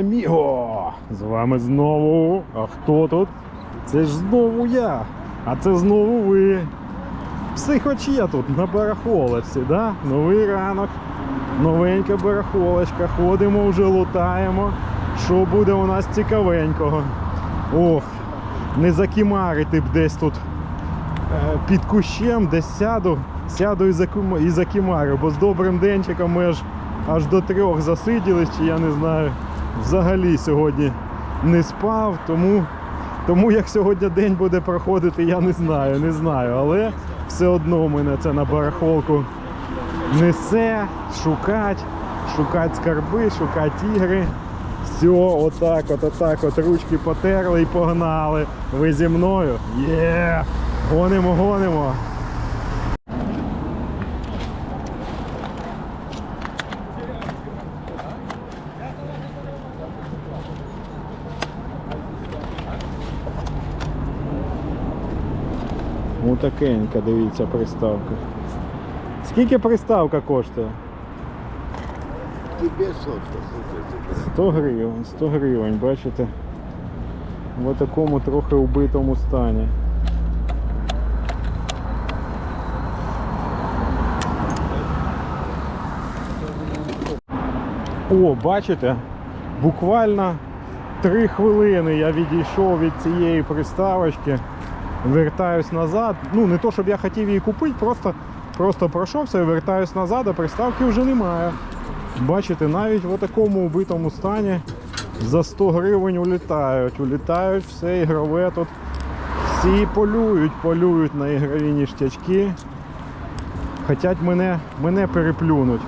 аміго! З вами знову. А хто тут? Це ж знову я. А це знову ви. Психочія тут на барахолочці, да? Новий ранок, новенька барахолочка. Ходимо вже лутаємо. Що буде у нас цікавенького? Ох, не закімарити б десь тут е, під кущем, десь сяду, сяду і закімарю, бо з добрим денчиком ми аж, аж до трьох засиділись, чи я не знаю, взагалі сьогодні не спав, тому, тому як сьогодні день буде проходити, я не знаю, не знаю. Але все одно мене це на барахолку несе, шукать, шукать скарби, шукать ігри. Все, отак, от, отак, от ручки потерли і погнали. Ви зі мною? Є! Гонимо, гонимо. Отакенька, дивіться, приставка. Скільки приставка коштує? 100 гривень, 100 гривень, бачите? В такому трохи убитому стані. О, бачите? Буквально 3 хвилини я відійшов від цієї приставочки, вертаюсь назад. Ну, не то, щоб я хотів її купити, просто, просто пройшовся і вертаюсь назад, а приставки вже немає. Бачите, навіть в такому убитому стані за 100 гривень улітають. Улітають все ігрове тут. Всі полюють, полюють на ігрові ніштячки. Хотять мене, мене переплюнуть.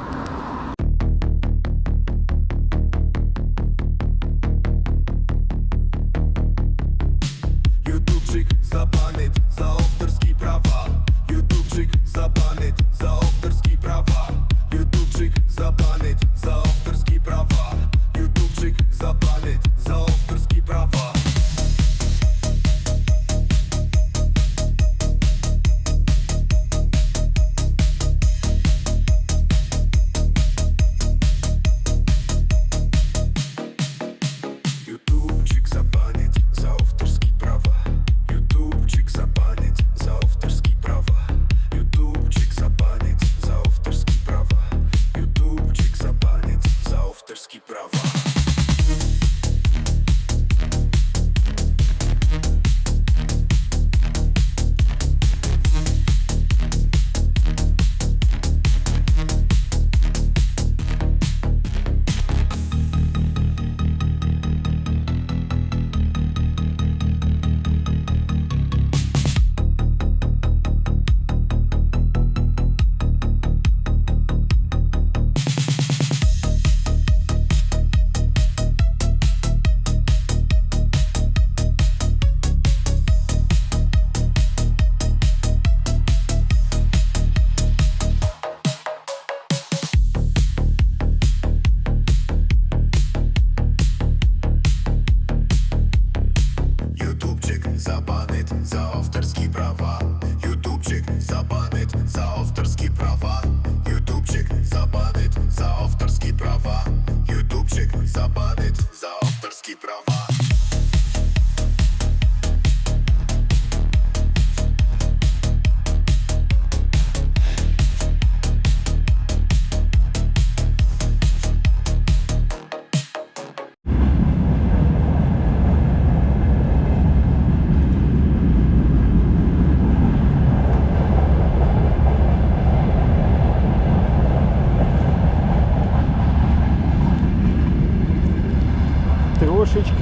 Ютубчик забанить за авторські права.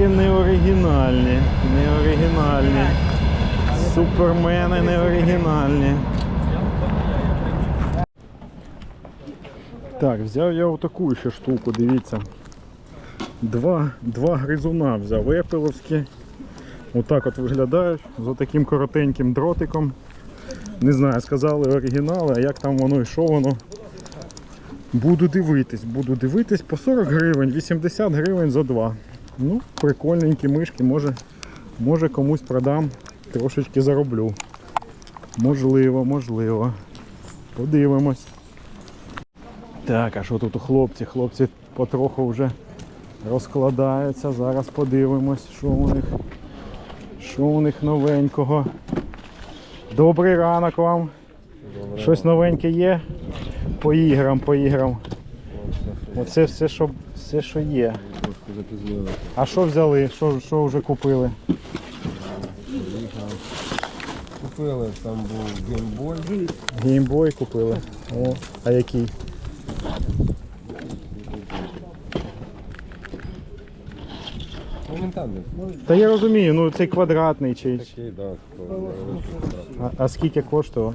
Трошечки неоригінальні. Неоригінальні. Супермени неоригінальні. Так, взяв я отаку ще штуку, дивіться. Два, два гризуна взяв епеловські. Отак от виглядають з таким коротеньким дротиком. Не знаю, сказали оригінали, а як там воно і що воно. Буду дивитись, буду дивитись по 40 гривень, 80 гривень за два. Ну, прикольненькі мишки, може, може комусь продам, трошечки зароблю. Можливо, можливо. Подивимось. Так, а що тут у хлопці? Хлопці потроху вже розкладаються. Зараз подивимось, що у них, що у них новенького. Добрий ранок вам. Щось новеньке є? По іграм, по іграм. Оце все, що, все, що є. Трошки. А що взяли? Що, що вже купили? Купили, там був геймбой. Геймбой купили. О, а який? Ну він там десь. Та я розумію, ну цей квадратний чи. чи- такий, да, такого. А, а скільки коштував?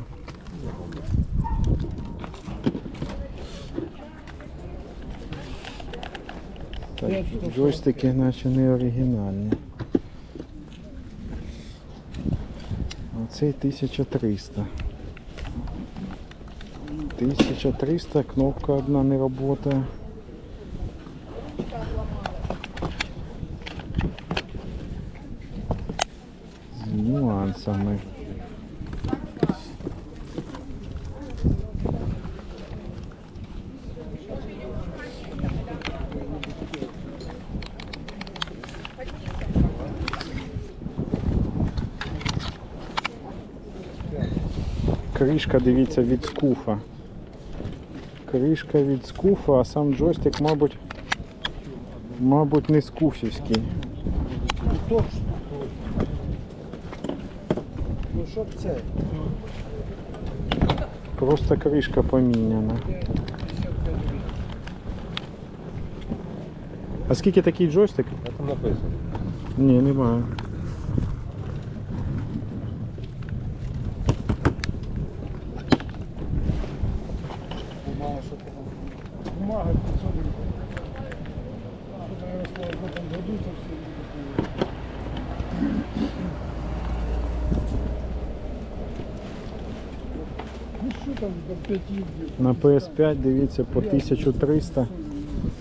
Так, джойстики наче не оригінальні. Оцей 1300. 1300, кнопка одна не працює. З нюансами. Кришка, дивіться, від скуфа. Кришка від скуфа, а сам джойстик, мабуть, мабуть, не скуфівський. Ну щоб це. Просто кришка поміняна. А скільки такий джойстик? А там написано. Ні, немає. Бумага, що там. Бумага 500 гривень. Що там Ярослав в этом году це все буде. Ну що там до 5 днів? На PS5 дивіться по 1300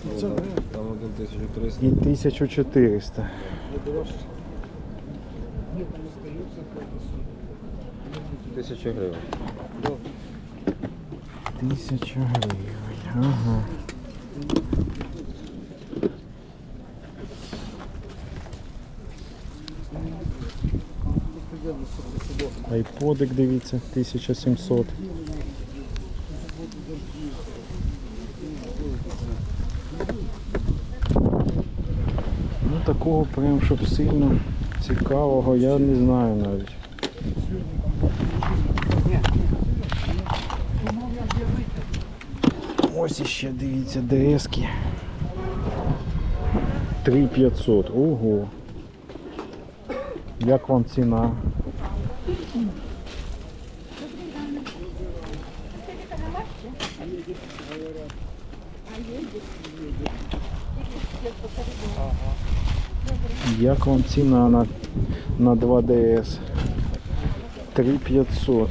500 гривень. Там один 1300. і 1400. Ні, там остається Тисяча гривень. 1000 гривень. Ага. Айподик, дивіться, 1700. Ну такого прям, щоб сильно цікавого, я не знаю навіть. Ось іще дивіться ДСки. 3500. Ого. Як вам ціна? Як вам ціна на, на 2DS? 3500.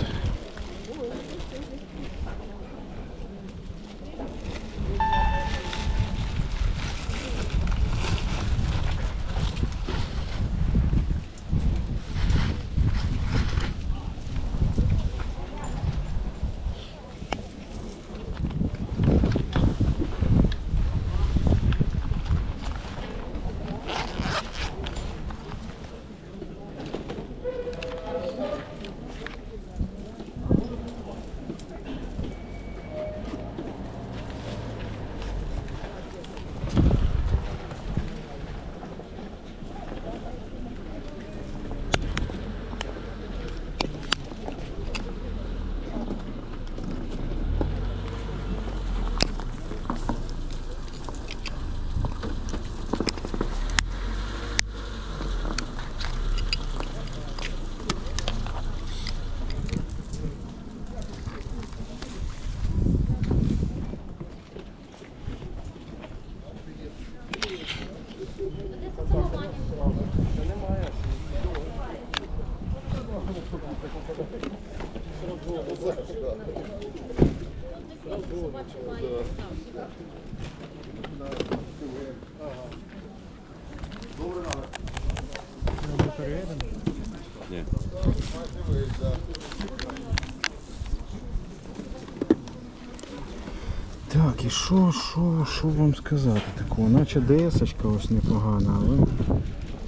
Так, Так, і що, що, що вам сказати такого? Наче ДС-очка ось непогана, але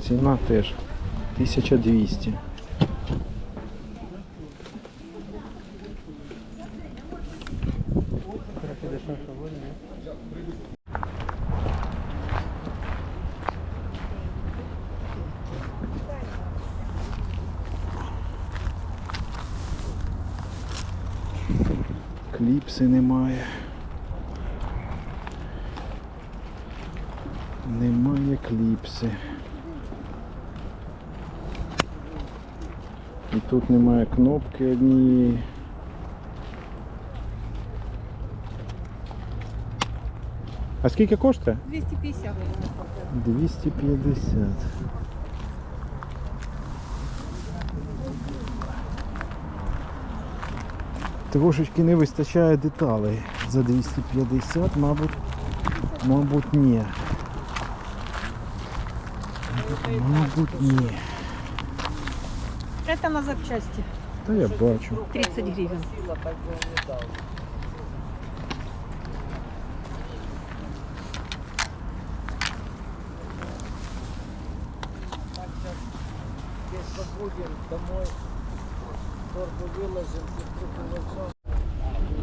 ціна теж 1200. Кліпси немає. Немає кліпси. І тут немає кнопки однієї. А скільки коштує? 250. 250. Трошечки не вистачає деталей. За 250, мабуть, мабуть, ні. Мабуть, ні. Это на запчасти. Та я бачу. 30 гривен.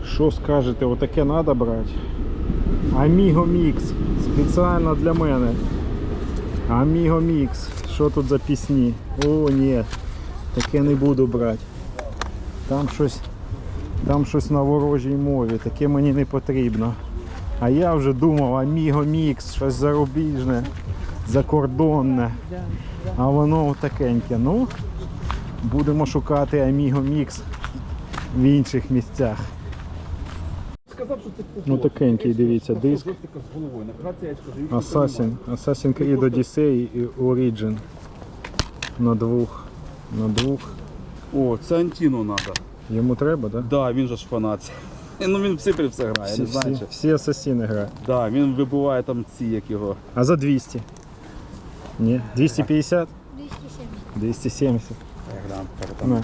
Що скажете, отаке треба брати? Amigo Mix. Спеціально для мене. Amigo Mix. Що тут за пісні? О, ні. Таке не буду брати. Там щось, там щось на ворожій мові. Таке мені не потрібно. А я вже думав, Amigo Mix, щось зарубіжне, закордонне. А воно такеньке. Ну, будемо шукати Amigo Mix в інших місцях. Ну такенький, дивіться, диск. Assassin, Assassin's Creed Odyssey і Origin. На двох. На двох. О, це Антіну треба. Йому треба, так? Да? Да, він же ж фанат. Ну він в Сипрі все грає, Всі, не знаю. всі, всі асасіни грають. Да, він вибиває там ці, як його. А за 200? Ні, 250? 270. 270. Я там. А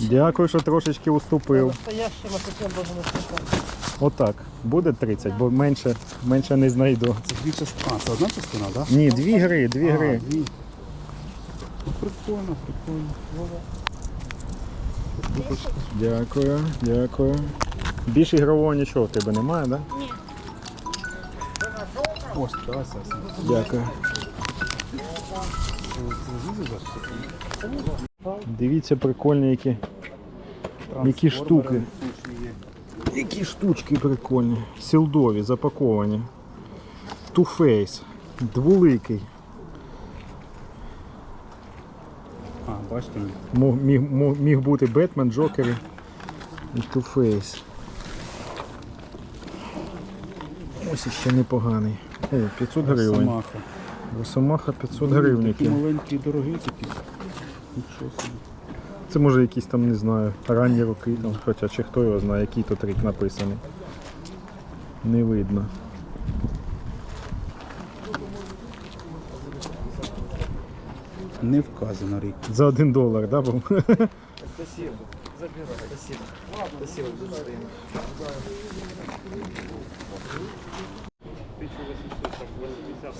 менше? Дякую, що трошечки уступив. Отак. Буде 30, бо менше, менше не знайду. Це дві частини. А, це одна частина, так? Да? Ні, дві гри, дві гри. А, дві. Ну, прикольно, прикольно. Дякую, дякую. Більш ігрового нічого в тебе немає, так? Да? Ось, давай, Сася. Дякую. Дивіться прикольні які, які штуки. Які штучки прикольні. Сілдові, запаковані. Face. Двуликий. А, бачите, Мог, міг, міг бути Бетмен, Джокер і Face. Ось іще непоганий. О, 500 гривень. Росомаха 500 Такі маленькі і дорогі такі. Нічого собі. Це може якісь там, не знаю, ранні роки, там, хоча чи хто його знає, який тут рік написаний. Не видно. Не вказано рік. За один долар, да, був?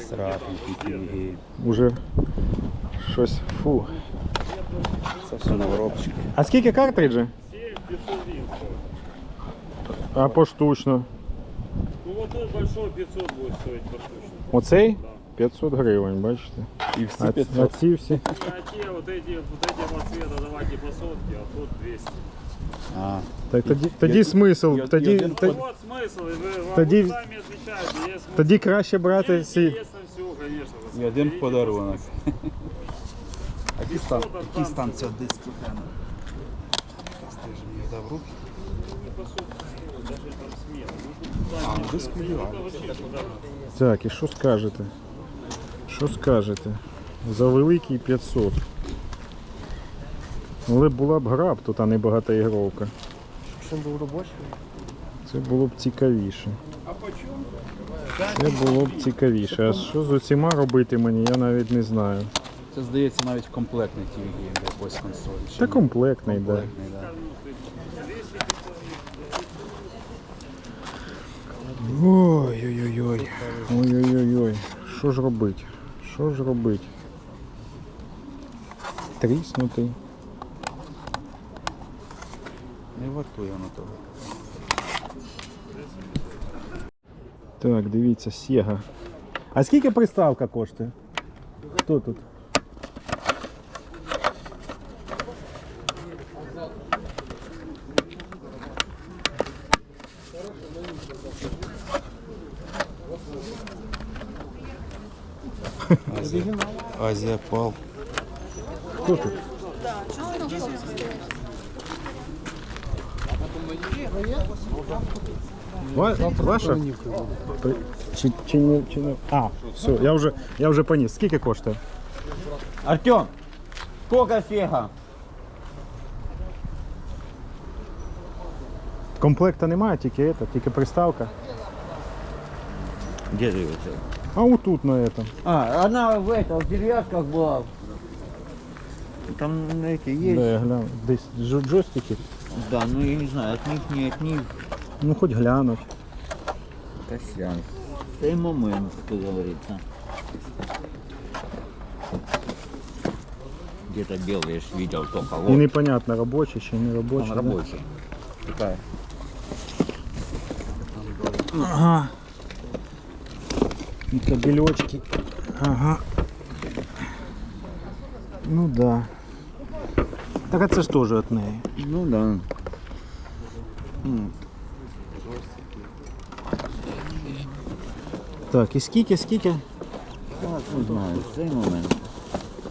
Сратненькі книги. Уже щось. Фу. Це все на воробчики. А скільки картриджі? А поштучно. Ну вот тот большой 500 будет стоить поштучно. Оцей? 500 гривень, бачите. І всі А, 500. а ці всі. А те вот эти, вот этим цвета давайте по сотке, а тут 200. А, Так тоді, тоді смисл. я- Тоді, я- Ну тоді, вот смысл, и вы, вам Тоді- вы сами отвечаете, есть смысл. тоді краще брати Мне ці. интересно все, конечно. вы і один в смотрите, подарунок. А який стан, який стан цього диску? Ти ж мені дав руки. по. Ну, А, диск ідеальний. Так, і що скажете? Що скажете? За великий 500. Але була б гра б тут, а не багатоігровка. Щоб був робочий. Це було б цікавіше. Це було б цікавіше. А що з усіма робити мені, я навіть не знаю. Це здається навіть комплектний TV-гейм для якоїсь консолі. Чи Та ні? комплектний, так. Да. Комплектний, да. Ой-ой-ой. Ой-ой-ой. Що ж робить? Що ж робить? Тріснутий. Не вартує воно того. Так, дивіться, Сєга. А скільки приставка коштує? Хто тут? Азія пал. Хто тут? Ва- Ваша? При- Чи, чи, не, чи не? А, все, я вже, я вже поніс. Скільки коштує? Артем, сколько фега? Комплекта немає, тільки это, тільки приставка. Где живете? А отут на этом. А, она в этом, в деревяшках была. Там эти есть. Де я гляну. Десь джо- джойстики. Да, ну я не знаю, от них не от них. Ну хоч глянуть. Косян. Сей момент, как говорится. Где-то белый я ж видел только. Вот, непонятно, робочий чи не робочий. он да? рабочий. Такая. Ага І кабельочки. Ага. Ну да. Так а це ж теж від неї. Ну да. Так, і скільки, скільки? Так, не знаю, сей момент.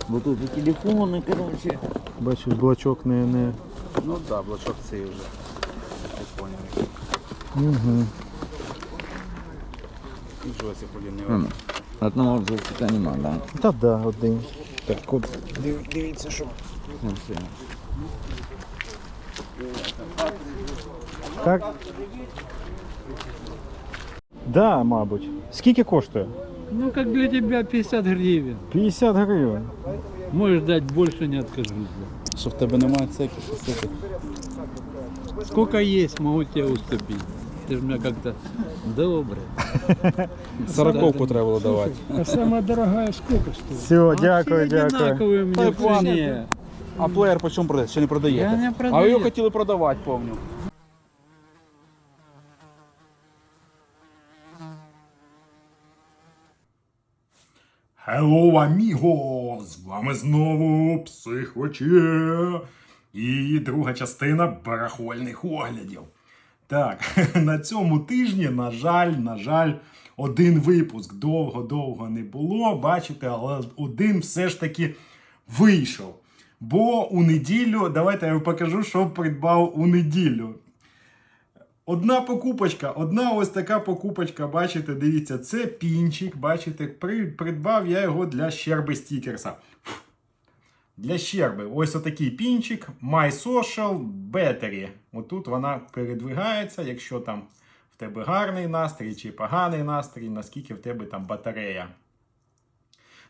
Вот тут и телефоны, короче. Бачиш, блочок не. не... Ну так, да, блочок цей вже. Я поняв. Угу. І джойстик один не М, Одного джойстика нема, да? Та да, один. Так, от див, дивіться, що. Ну, все. Так? Да, мабуть. Скільки коштує? Ну, как для тебя 50 гривен. 50 гривень. Можешь дать больше, не откажусь. Що в тебе немає цеків, цеків. Сколько есть, могу тебе уступить. Ты же меня как-то добрый. Сороковку треба було давати. А самая дорогая сколько стоит? Все, дякую, Все дякую. одинаковые мне в ладно. цене. А плеєр по чому продається? Ще не продаєте? Я не А продаю. ви його хотіли продавати, помню. Hello, amigo! З вами знову Психоче і друга частина барахольних оглядів. Так, на цьому тижні, на жаль, на жаль, один випуск довго-довго не було. Бачите, але один все ж таки вийшов. Бо у неділю, давайте я вам покажу, що придбав у неділю. Одна покупочка, одна ось така покупочка, бачите, дивіться, це пінчик, бачите, придбав я його для щерби стікерса. Для щерби. Ось отакий пінчик My Social Battery. Отут вона передвигається, якщо там в тебе гарний настрій чи поганий настрій, наскільки в тебе там батарея.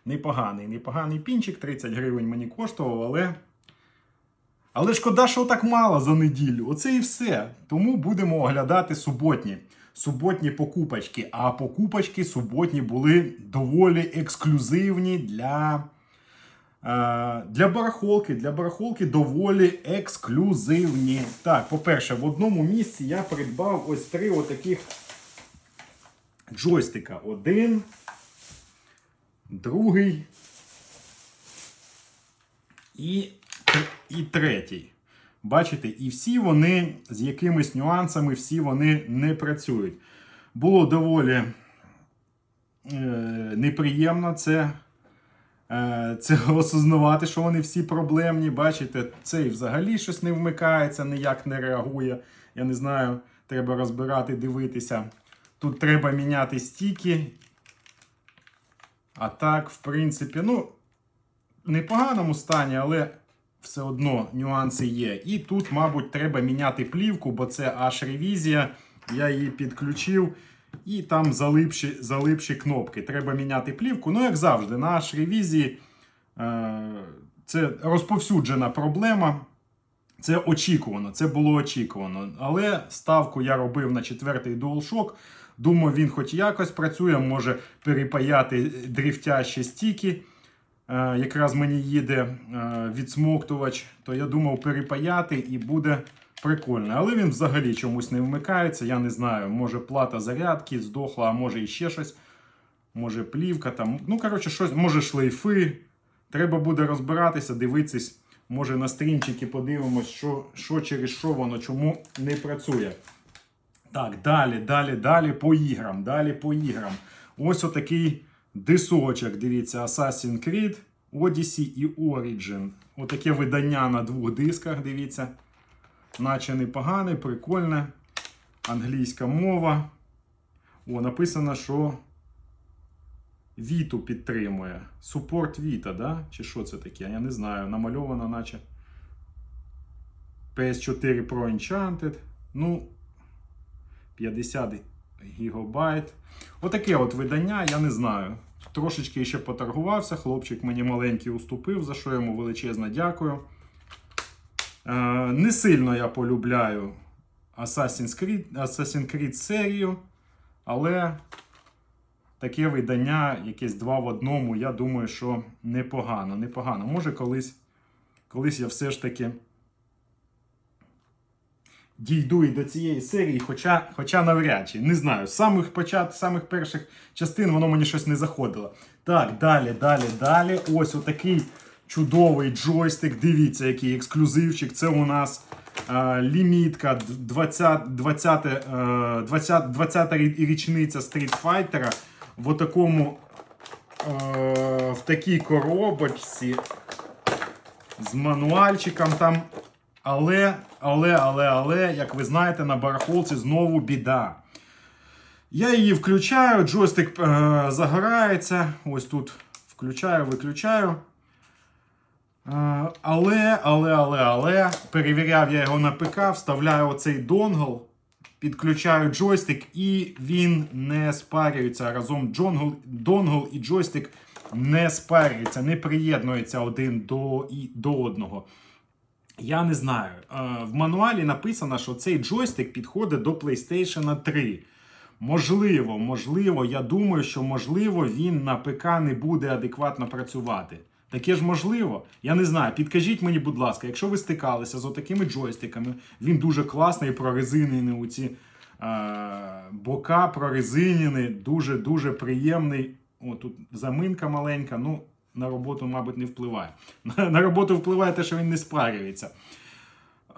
Непоганий, непоганий пінчик, 30 гривень мені коштував, але але шкода, що так мало за неділю. Оце і все. Тому будемо оглядати суботні. Суботні покупочки. А покупочки суботні були доволі ексклюзивні для, для барахолки. Для барахолки доволі ексклюзивні. Так, по-перше, в одному місці я придбав ось три отаких джойстика. Один, другий і, і третій. Бачите, і всі вони з якимись нюансами, всі вони не працюють. Було доволі е, неприємно це, е, це осознавати, що вони всі проблемні. Бачите, цей взагалі щось не вмикається, ніяк не реагує. Я не знаю, треба розбирати, дивитися. Тут треба міняти стіки. А так, в принципі, ну, в непоганому стані, але все одно нюанси є. І тут, мабуть, треба міняти плівку, бо це аж ревізія. Я її підключив. І там залипші, залипші кнопки. Треба міняти плівку. Ну, як завжди, на ревізії е, це розповсюджена проблема. Це очікувано, це було очікувано. Але ставку я робив на четвертий DualShock. Думаю, він хоч якось працює, може перепаяти дрифтящі стіки. Е, якраз мені їде е, відсмоктувач, то я думав перепаяти і буде прикольно. Але він взагалі чомусь не вмикається. Я не знаю, може плата зарядки здохла, а може і ще щось. Може плівка там. Ну, коротше, щось, може шлейфи. Треба буде розбиратися, дивитись. Може на стрімчики подивимось, що, що через що воно чому не працює. Так, далі, далі, далі по іграм. Далі по іграм. Ось отакий дисочок. Дивіться, Assassin's Creed, Odyssey і Origin. Отаке видання на двох дисках. Дивіться. Наче непогане, прикольне. Англійська мова. О, написано, що Віту підтримує. Супорт Віта, да? Чи що це таке? Я не знаю. Намальовано, наче. PS4 Pro Enchanted. Ну, 50 гігабайт. Отаке от видання, я не знаю. Трошечки ще поторгувався. Хлопчик мені маленький уступив, за що йому величезно дякую. Е, не сильно я полюбляю Assassin's Creed, Assassin's Creed серію, але таке видання, якесь два в одному, я думаю, що непогано. непогано. Може, колись, колись я все ж таки дійду і до цієї серії, хоча, хоча навряд чи. Не знаю, з самих почат, з самих перших частин воно мені щось не заходило. Так, далі, далі, далі. Ось отакий чудовий джойстик. Дивіться, який ексклюзивчик. Це у нас е, лімітка 20, 20, е, 20, 20 річниця стрітфайтера в такому е, в такій коробочці з мануальчиком там. Але, але, але, але, як ви знаєте, на барахолці знову біда. Я її включаю, джойстик е, загорається. Ось тут включаю, виключаю. Е, але, але, але, але, перевіряв я його на ПК, вставляю оцей донгл, підключаю джойстик, і він не спарюється разом. Джонгл, донгл і джойстик не спарюються, не приєднуються один до, і, до одного. Я не знаю. Е, В мануалі написано, що цей джойстик підходить до PlayStation 3. Можливо, можливо, я думаю, що можливо він на ПК не буде адекватно працювати. Таке ж можливо. Я не знаю. Підкажіть мені, будь ласка, якщо ви стикалися з отакими джойстиками, він дуже класний, прорезинений у ці е, бока прорезинені, дуже-дуже приємний. О, тут заминка маленька, ну на роботу, мабуть, не впливає. На роботу впливає те, що він не спарюється.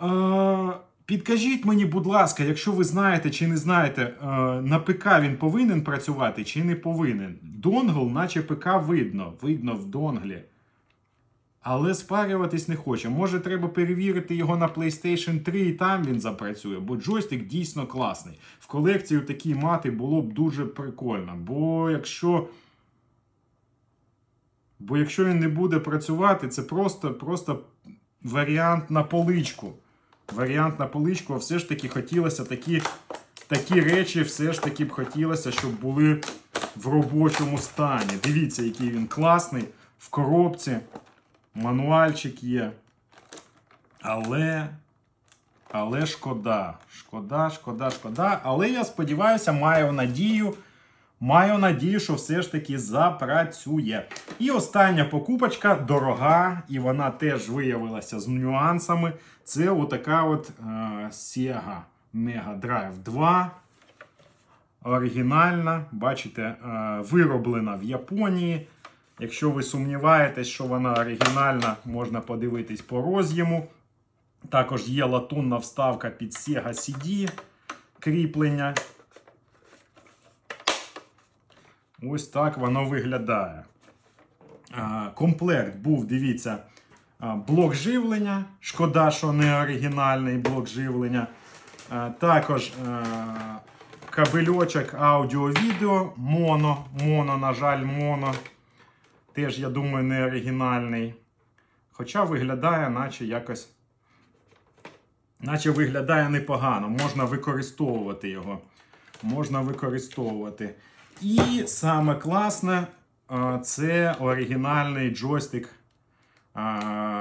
Е, підкажіть мені, будь ласка, якщо ви знаєте чи не знаєте, е, на ПК він повинен працювати чи не повинен. Донгл, наче ПК видно, видно в донглі. Але спарюватись не хоче. Може, треба перевірити його на PlayStation 3 і там він запрацює, бо джойстик дійсно класний. В колекцію такі мати було б дуже прикольно. Бо якщо. Бо якщо він не буде працювати, це просто, просто варіант на поличку. Варіант на поличку, а все ж таки хотілося такі, такі речі, все ж таки б хотілося, щоб були в робочому стані. Дивіться, який він класний. В коробці. Мануальчик є. Але. Але шкода. Шкода, шкода, шкода. Але я сподіваюся, маю надію. Маю надію, що все ж таки запрацює. І остання покупочка дорога, і вона теж виявилася з нюансами. Це отака от е, Sega Mega Drive 2. Оригінальна, бачите, е, вироблена в Японії. Якщо ви сумніваєтесь, що вона оригінальна, можна подивитись по роз'єму. Також є латунна вставка під Sega CD кріплення. Ось так воно виглядає. Комплект був, дивіться, блок живлення. Шкода, що не оригінальний блок живлення. Також кабельочок аудіо-відео. Моно. Моно, на жаль, моно. Теж, я думаю, не оригінальний. Хоча виглядає, наче якось. Наче виглядає непогано. Можна використовувати його. Можна використовувати. І саме класне, це оригінальний джойстик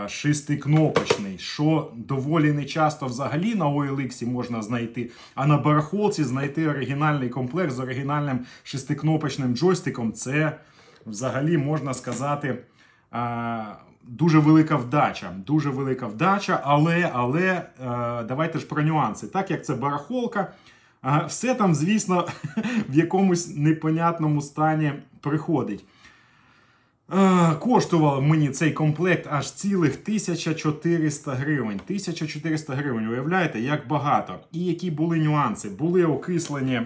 шестикнопочний, що доволі нечасто взагалі на OLX можна знайти, а на барахолці знайти оригінальний комплект з оригінальним шестикнопочним джойстиком це взагалі можна сказати. Дуже велика вдача, дуже велика вдача, але, але е, давайте ж про нюанси. Так як це барахолка, все там, звісно, в якомусь непонятному стані приходить. Е, Коштував мені цей комплект аж цілих 1400 гривень. 1400 гривень, уявляєте, як багато. І які були нюанси? Були окислені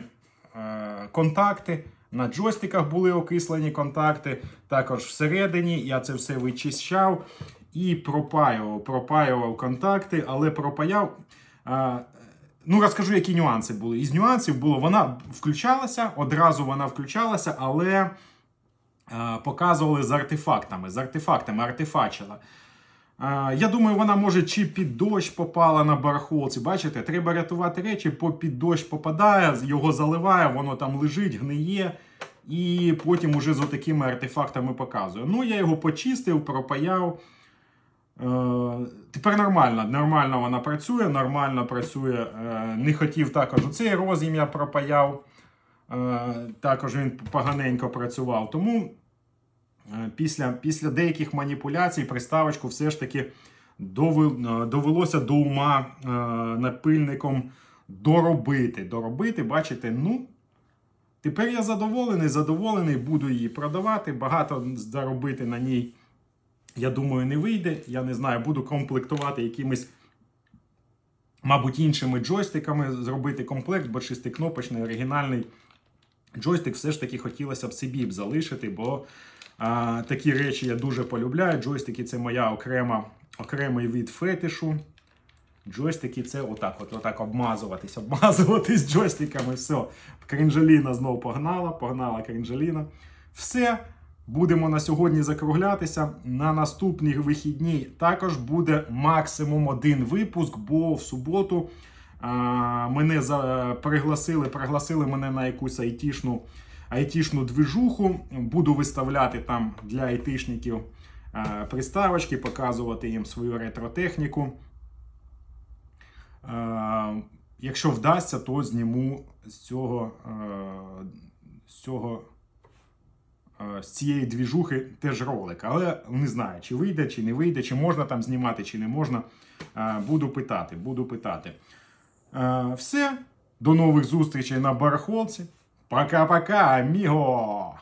е, контакти. На джойстиках були окислені контакти. Також всередині я це все вичищав і пропаював. Пропаював контакти, але пропаяв. е, Ну, розкажу, які нюанси були. Із нюансів було, вона включалася, одразу вона включалася, але е, показували з артефактами. З артефактами артефачила. Я думаю, вона може чи під дощ попала на барахолці. Бачите, треба рятувати речі, по під дощ попадає, його заливає, воно там лежить, гниє. І потім уже з отакими артефактами показує. Ну, я його почистив, пропаяв. Е, Тепер нормально, нормально вона працює, нормально працює. Е, Не хотів також оцей роз'єм я пропаяв. Е, Також він поганенько працював. Тому після, після деяких маніпуляцій приставочку все ж таки е, довелося до ума е, напильником доробити. Доробити, бачите, ну. Тепер я задоволений, задоволений, буду її продавати. Багато заробити на ній, я думаю, не вийде. Я не знаю, буду комплектувати якимись, мабуть, іншими джойстиками, зробити комплект, бо шестикнопочний, оригінальний джойстик все ж таки хотілося б собі б залишити, бо а, такі речі я дуже полюбляю. Джойстики це моя окрема, окремий від фетишу. Джойстики це отак, от, отак обмазуватись, обмазуватись джойстиками. Все. Крінжаліна знов погнала, погнала крінжаліна. Все. Будемо на сьогодні закруглятися. На наступні вихідні також буде максимум один випуск, бо в суботу а, мене за, пригласили, пригласили мене на якусь айтішну, айтішну движуху. Буду виставляти там для айтишників а, приставочки, показувати їм свою ретротехніку. Е, Якщо вдасться, то зніму з цього, е, з цього е, з цієї двіжухи теж ролик. Але не знаю, чи вийде, чи не вийде, чи можна там знімати, чи не можна. Е, Буду питати, буду питати. Е, Все. До нових зустрічей на барахолці. Пока-пока, аміго!